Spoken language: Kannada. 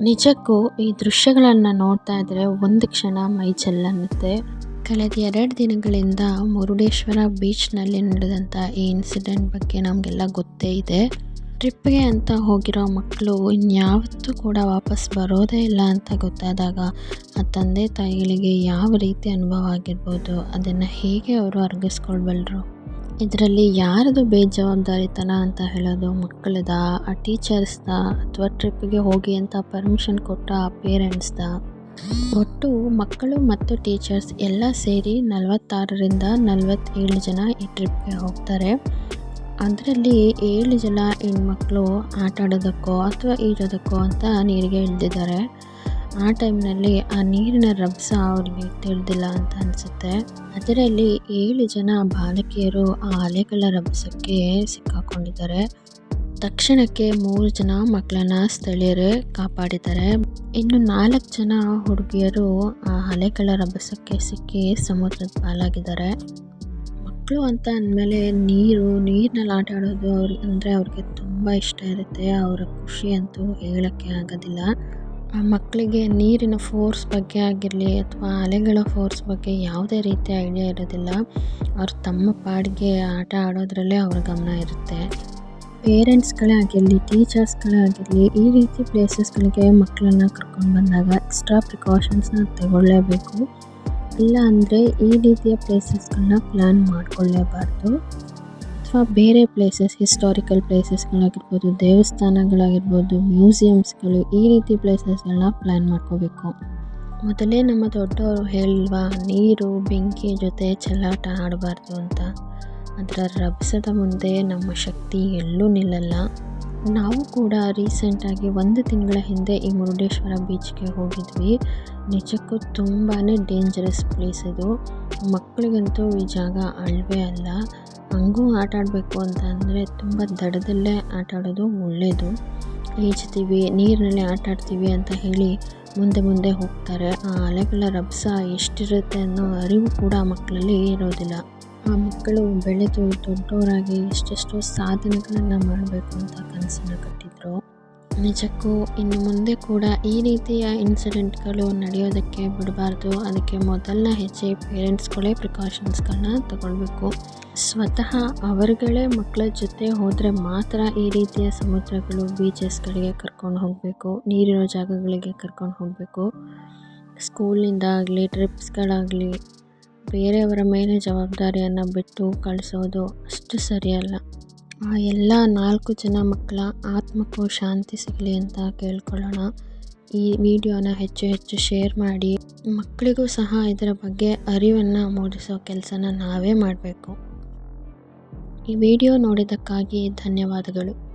ನಿಜಕ್ಕೂ ಈ ದೃಶ್ಯಗಳನ್ನು ನೋಡ್ತಾ ಇದ್ರೆ ಒಂದು ಕ್ಷಣ ಮೈ ಚೆಲ್ಲನ್ನುತ್ತೆ. ಕಳೆದ ಎರಡು ದಿನಗಳಿಂದ ಮುರುಡೇಶ್ವರ ಬೀಚ್ನಲ್ಲಿ ನಡೆದಂಥ ಈ ಇನ್ಸಿಡೆಂಟ್ ಬಗ್ಗೆ ನಮಗೆಲ್ಲ ಗೊತ್ತೇ ಇದೆ. ಟ್ರಿಪ್ಗೆ ಅಂತ ಹೋಗಿರೋ ಮಕ್ಕಳು ಇನ್ಯಾವತ್ತೂ ಕೂಡ ವಾಪಸ್ ಬರೋದೇ ಇಲ್ಲ ಅಂತ ಗೊತ್ತಾದಾಗ ಆ ತಂದೆ ತಾಯಿಗಳಿಗೆ ಯಾವ ರೀತಿ ಅನುಭವ ಆಗಿರ್ಬೋದು, ಅದನ್ನು ಹೇಗೆ ಅವರು ಅರ್ಗಿಸ್ಕೊಳ್ಬಲ್ರು? ಇದರಲ್ಲಿ ಯಾರದು ಬೇಜವಾಬ್ದಾರಿತನ ಅಂತ ಹೇಳೋದು ಮಕ್ಕಳದ, ಆ ಟೀಚರ್ಸ್ದ ಅಥವಾ ಟ್ರಿಪ್ಗೆ ಹೋಗಿ ಅಂತ ಪರ್ಮಿಷನ್ ಕೊಟ್ಟ ಆ ಪೇರೆಂಟ್ಸ್ದ ಒಟ್ಟು ಮಕ್ಕಳು ಮತ್ತು ಟೀಚರ್ಸ್ ಎಲ್ಲ ಸೇರಿ ನಲವತ್ತಾರರಿಂದ ನಲವತ್ತೇಳು ಜನ ಈ ಟ್ರಿಪ್ಗೆ ಹೋಗ್ತಾರೆ. ಅದರಲ್ಲಿ ಏಳು ಜನ ಹೆಣ್ಮಕ್ಳು ಆಟ ಆಡೋದಕ್ಕೋ ಅಥವಾ ಈಜೋದಕ್ಕೋ ಅಂತ ನೀರಿಗೆ ಇಳಿದಿದ್ದಾರೆ ಆ ಟೈಮ್ನಲ್ಲಿ ಆ ನೀರಿನ ರಭಸ ಅವ್ರಿಗೆ ತಿಳಿದಿಲ್ಲ ಅಂತ ಅನಿಸುತ್ತೆ. ಅದರಲ್ಲಿ ಏಳು ಜನ ಬಾಲಕಿಯರು ಆ ಅಲೆಗಳ ರಭಸಕ್ಕೆ ಸಿಕ್ಕಾಕೊಂಡಿದ್ದಾರೆ. ತಕ್ಷಣಕ್ಕೆ ಮೂರು ಜನ ಮಕ್ಕಳನ್ನ ಸ್ಥಳೀಯರೇ ಕಾಪಾಡಿದ್ದಾರೆ. ಇನ್ನು ನಾಲ್ಕು ಜನ ಹುಡುಗಿಯರು ಆ ಅಲೆಗಳ ರಭಸಕ್ಕೆ ಸಿಕ್ಕಿ ಸಮುದ್ರದ ಪಾಲಾಗಿದ್ದಾರೆ. ಮಕ್ಕಳು ಅಂತ ಅಂದಮೇಲೆ ನೀರು, ನೀರಿನಲ್ಲಿ ಆಟ ಆಡೋದು ಅವ್ರಿಗೆ ಅಂದರೆ ಅವ್ರಿಗೆ ತುಂಬ ಇಷ್ಟ ಇರುತ್ತೆ. ಅವರ ಖುಷಿ ಅಂತೂ ಹೇಳೋಕ್ಕೆ ಆಗೋದಿಲ್ಲ. ಆ ಮಕ್ಕಳಿಗೆ ನೀರಿನ ಫೋರ್ಸ್ ಬಗ್ಗೆ ಆಗಿರಲಿ ಅಥವಾ ಅಲೆಗಳ ಫೋರ್ಸ್ ಬಗ್ಗೆ ಯಾವುದೇ ರೀತಿಯ ಐಡಿಯಾ ಇರೋದಿಲ್ಲ. ಅವ್ರು ತಮ್ಮ ಪಾಡಿಗೆ ಆಟ ಆಡೋದ್ರಲ್ಲೇ ಅವ್ರ ಗಮನ ಇರುತ್ತೆ. ಪೇರೆಂಟ್ಸ್ಗಳೇ ಆಗಿರಲಿ ಟೀಚರ್ಸ್ಗಳೇ ಆಗಿರಲಿ, ಈ ರೀತಿ ಪ್ಲೇಸಸ್ಗಳಿಗೆ ಮಕ್ಕಳನ್ನ ಕರ್ಕೊಂಡು ಬಂದಾಗ ಎಕ್ಸ್ಟ್ರಾ ಪ್ರಿಕಾಷನ್ಸ್ನ ತಗೊಳ್ಳೇಬೇಕು. ಇಲ್ಲ ಅಂದರೆ ಈ ರೀತಿಯ ಪ್ಲೇಸಸ್ಗಳನ್ನ ಪ್ಲ್ಯಾನ್ ಮಾಡಿಕೊಳ್ಳೇಬಾರ್ದು ಅಥವಾ ಬೇರೆ ಪ್ಲೇಸಸ್ ಹಿಸ್ಟಾರಿಕಲ್ ಪ್ಲೇಸಸ್ಗಳಾಗಿರ್ಬೋದು ದೇವಸ್ಥಾನಗಳಾಗಿರ್ಬೋದು ಮ್ಯೂಸಿಯಮ್ಸ್ಗಳು ಈ ರೀತಿ ಪ್ಲೇಸಸ್ಗಳನ್ನ ಪ್ಲ್ಯಾನ್ ಮಾಡ್ಕೋಬೇಕು. ಮೊದಲೇ ನಮ್ಮ ದೊಡ್ಡವರು ಹೇಳಲ್ವಾ ನೀರು, ಬೆಂಕಿ ಜೊತೆ ಚೆಲ್ಲಾಟ ಆಡಬಾರ್ದು ಅಂತ. ಅದರ ರಭಸದ ಮುಂದೆ ನಮ್ಮ ಶಕ್ತಿ ಎಲ್ಲೂ ನಿಲ್ಲಲ್ಲ. ನಾವು ಕೂಡ ರೀಸೆಂಟಾಗಿ ಒಂದು ತಿಂಗಳ ಹಿಂದೆ ಈ ಮುರುಡೇಶ್ವರ ಬೀಚ್ಗೆ ಹೋಗಿದ್ವಿ. ನಿಜಕ್ಕೂ ತುಂಬಾ ಡೇಂಜರಸ್ ಪ್ಲೇಸ್ ಇದು. ಮಕ್ಕಳಿಗಂತೂ ಈ ಜಾಗ ಅಳವೇ ಅಲ್ಲ. ಹಂಗೂ ಆಟ ಆಡಬೇಕು ಅಂತ ಅಂದರೆ ತುಂಬ ದಡದಲ್ಲೇ ಆಟ ಆಡೋದು ಒಳ್ಳೆಯದು ಈಜ್ತೀವಿ ನೀರಿನಲ್ಲಿ ಆಟ ಆಡ್ತೀವಿ ಅಂತ ಹೇಳಿ ಮುಂದೆ ಮುಂದೆ ಹೋಗ್ತಾರೆ. ಆ ಅಲೆಗಳ ರಭಸ ಎಷ್ಟಿರುತ್ತೆ ಅನ್ನೋ ಅರಿವು ಕೂಡ ಮಕ್ಕಳಲ್ಲಿ ಇರೋದಿಲ್ಲ. ಆ ಮಕ್ಕಳು ಬೆಳೆದು ದೊಡ್ಡವರಾಗಿ ಎಷ್ಟೆಷ್ಟೋ ಸಾಧನೆಗಳನ್ನು ಮಾಡಬೇಕು ಅಂತ ಕನಸನ್ನು ಕಟ್ಟಿದ್ರು ನಿಜಕ್ಕೂ ಇನ್ನು ಮುಂದೆ ಕೂಡ ಈ ರೀತಿಯ ಇನ್ಸಿಡೆಂಟ್ಗಳು ನಡೆಯೋದಕ್ಕೆ ಬಿಡಬಾರ್ದು. ಅದಕ್ಕೆ ಮೊದಲನೇ ಹೆಜ್ಜೆ ಪೇರೆಂಟ್ಸ್ಗಳೇ ಪ್ರಿಕಾಷನ್ಸ್ಗಳನ್ನ ತಗೊಳ್ಬೇಕು. ಸ್ವತಃ ಅವರುಗಳೇ ಮಕ್ಕಳ ಜೊತೆ ಹೋದರೆ ಮಾತ್ರ ಈ ರೀತಿಯ ಸಮುದ್ರಗಳು ಬೀಚಸ್ಗಳಿಗೆ ಕರ್ಕೊಂಡು ಹೋಗಬೇಕು. ನೀರಿರೋ ಜಾಗಗಳಿಗೆ ಕರ್ಕೊಂಡು ಹೋಗಬೇಕು. ಸ್ಕೂಲಿಂದ ಆಗಲಿ ಟ್ರಿಪ್ಸ್ಗಳಾಗಲಿ ಬೇರೆಯವರ ಮೇಲೆ ಜವಾಬ್ದಾರಿಯನ್ನು ಬಿಟ್ಟು ಕಳಿಸೋದು ಅಷ್ಟು ಸರಿಯಲ್ಲ. ಆ ಎಲ್ಲ ನಾಲ್ಕು ಜನ ಮಕ್ಕಳ ಆತ್ಮಕ್ಕೂ ಶಾಂತಿ ಸಿಗಲಿ ಅಂತ ಕೇಳ್ಕೊಳ್ಳೋಣ. ಈ ವಿಡಿಯೋನ ಹೆಚ್ಚು ಹೆಚ್ಚು ಶೇರ್ ಮಾಡಿ, ಮಕ್ಕಳಿಗೂ ಸಹ ಇದರ ಬಗ್ಗೆ ಅರಿವನ್ನು ಮೂಡಿಸೋ ಕೆಲಸನ ನಾವೇ ಮಾಡಬೇಕು. ಈ ವಿಡಿಯೋ ನೋಡಿದ್ದಕ್ಕಾಗಿ ಧನ್ಯವಾದಗಳು.